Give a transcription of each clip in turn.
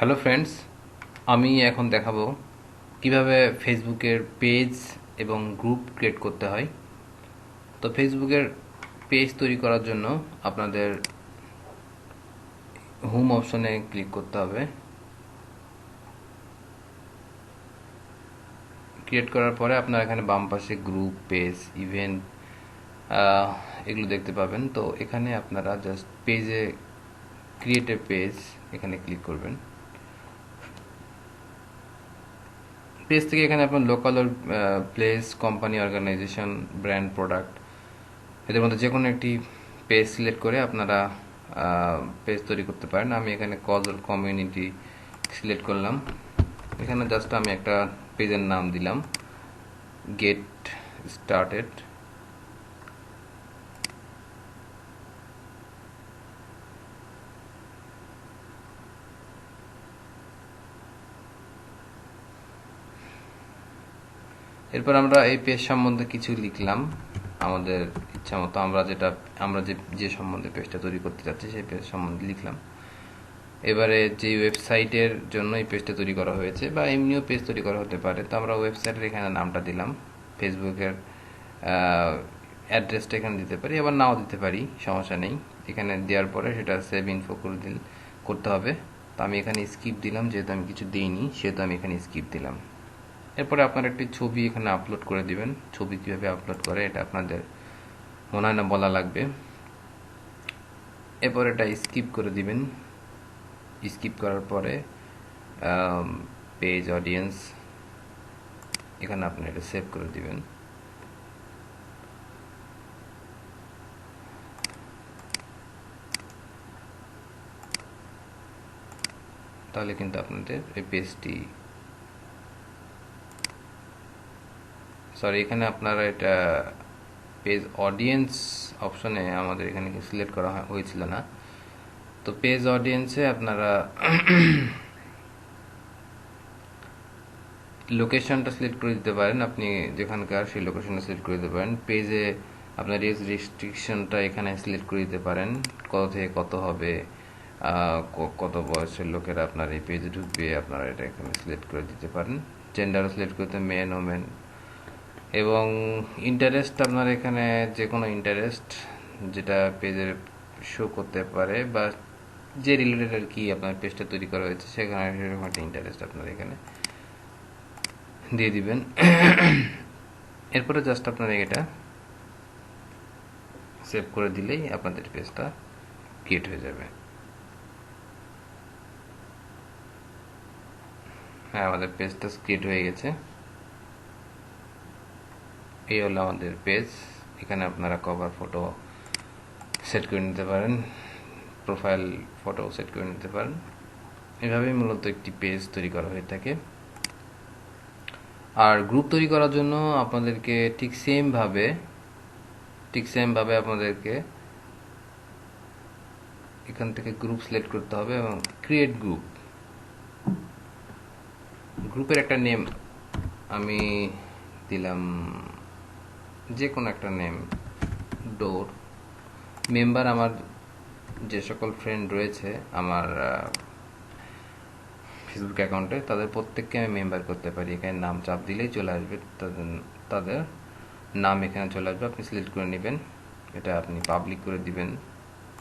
Hello friends আমি এখন দেখাবো কীভাবে ফেসবুকের পেজ এবং গ্রুপ ক্রিয়েট করতে হয়। তো ফেসবুকের পেজ তৈরি করার জন্য আপনাদের হোম অপশনে ক্লিক করতে হবে। ক্রিয়েট করার পরে আপনার এখানে বাম পাশে গ্রুপ পেজ ইভেন্ট এগুলো দেখতে পাবেন। তো এখানে আপনারা জাস্ট পেজে ক্রিয়েট এ পেজ এখানে ক্লিক করবেন। পেজ থেকে এখানে আপনার local place company organisation brand product এদের মধ্যে যে কোনো একটি পেজ সিলেক্ট করে আপনারা পেজ তৈরি করতে পারেন। আমি এখানে কজল কমিউনিটি সিলেক্ট করলাম। এখানে জাস্ট আমি একটা পেজের নাম দিলাম। গেট স্টার্টেড এরপর আমরা এই পেজ সম্বন্ধে কিছু লিখলাম। আমাদের ইচ্ছা মতো আমরা যেটা, আমরা যে যে সম্বন্ধে পেজটা তৈরি করতে চাচ্ছি সেই পেজ সম্বন্ধে লিখলাম। এবারে যে ওয়েবসাইটের জন্য এই পেজটা তৈরি করা হয়েছে বা এমনিও পেজ তৈরি করা হতে পারে, তো আমরা ওয়েবসাইটের এখানে নামটা দিলাম। ফেসবুকের অ্যাড্রেসটা এখানে দিতে পারি, আবার নাও দিতে পারি, সমস্যা নেই। এখানে দেওয়ার পরে সেটা সেভ ইনফো করে দিল, করতে হবে। তো আমি এখানে স্কিপ দিলাম, যেহেতু আমি কিছু দিইনি, সেহেতু আমি এখানে স্কিপ দিলাম। এরপরে আপনার একটি ছবি এখানে আপলোড করে দিবেন। ছবি কীভাবে আপলোড করে, এটা আপনাদের মনে হয় না বলা লাগবে। এরপর এটা স্কিপ করে দিবেন। স্কিপ করার পরে পেজ অডিয়েন্স এখানে আপনি এটা সেভ করে দিবেন। তাহলে কিন্তু আপনাদের এই পেজটি সরি এখানে আপনারা এটা পেজ অডিয়েন্স অপশনে আমাদের এখানে সিলেক্ট করা হয়েছিল না। তো পেজ অডিয়েন্সে আপনারা লোকেশনটা সিলেক্ট করে দিতে পারেন। আপনি যেখানকার সেই লোকেশনটা সিলেক্ট করে দিতে পারেন। পেজে আপনার এজ রেস্ট্রিকশনটা এখানে সিলেক্ট করে দিতে পারেন। কত থেকে কত হবে কত বয়সের লোকেরা আপনার এই পেজে ঢুকবে, আপনারা এটা এখানে সিলেক্ট করে দিতে পারেন। জেন্ডারও সিলেক্ট করতে মেন ওমেন এবং ইন্টারেস্ট আপনার এখানে যে কোনো ইন্টারেস্ট যেটা পেজের শো করতে পারে বা যে রিলেটেড আর কি আপনার পেজটা তৈরি করা হয়েছে, সেখানে একটা ইন্টারেস্ট আপনার এখানে দিয়ে দিবেন। এরপরে জাস্ট আপনার এটা সেভ করে দিলেই আপনাদের পেজটা ক্রিয়েট হয়ে যাবে। হ্যাঁ আমাদের পেজটা ক্রিয়েট হয়ে গেছে। এই হলো আমাদের পেজ এখানে আপনারা কভার ফটো সেট করে নিতে পারেন প্রোফাইল ফটো সেট করে নিতে পারেন। এভাবেই মূলত একটি পেজ তৈরি করা হয়ে থাকে। আর গ্রুপ তৈরি করার জন্য আপনাদেরকে ঠিক সেমভাবে ঠিক সেমভাবে আপনাদেরকে এখান থেকে গ্রুপ সিলেক্ট করতে হবে এবং ক্রিয়েট গ্রুপ গ্রুপের একটা নেম আমি দিলাম যে কোনো একটা নেম ডোর মেম্বার আমার যে সকল ফ্রেন্ড রয়েছে আমার ফেসবুক অ্যাকাউন্টে তাদের প্রত্যেককে আমি মেম্বার করতে পারি। এখানে নাম চাপ দিলেই চলে আসবে। তাদের তাদের নাম এখানে চলে আসবে। আপনি সিলেক্ট করে নেবেন। এটা আপনি পাবলিক করে দিবেন।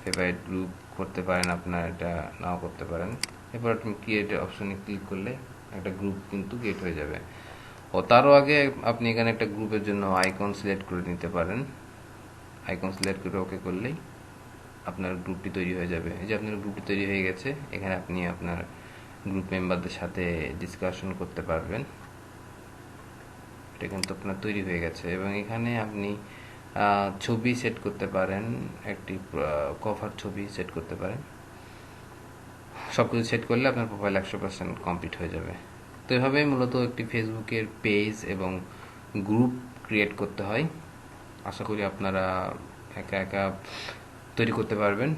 ফেভারিট গ্রুপ করতে পারেন আপনার, এটা নাও করতে পারেন। এরপর আপনি ক্রিয়েট অপশনে ক্লিক করলে একটা গ্রুপ কিন্তু ক্রিয়েট হয়ে যাবে। ও তারও আগে আপনি এখানে একটা গ্রুপের জন্য আইকন সিলেক্ট করে নিতে পারেন। আইকন সিলেক্ট করে ওকে করলেই আপনার গ্রুপটি তৈরি হয়ে যাবে। এই যে আপনার গ্রুপটি তৈরি হয়ে গেছে, এখানে আপনি আপনার গ্রুপ মেম্বারদের সাথে ডিসকাশন করতে পারবেন। এটা কিন্তু আপনার তৈরি হয়ে গেছে এবং এখানে আপনি ছবি সেট করতে পারেন, একটি কভার ছবি সেট করতে পারেন। সব কিছু সেট করলে আপনার প্রোফাইল একশো পার্সেন্ট কমপ্লিট হয়ে যাবে। তো এভাবেই মূলত একটি ফেসবুকের পেজ এবং গ্রুপ ক্রিয়েট করতে হয়। আশা করি আপনারা একা একা তৈরি করতে পারবেন।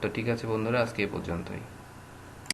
তো ঠিক আছে বন্ধুরা, আজকে এ পর্যন্তই।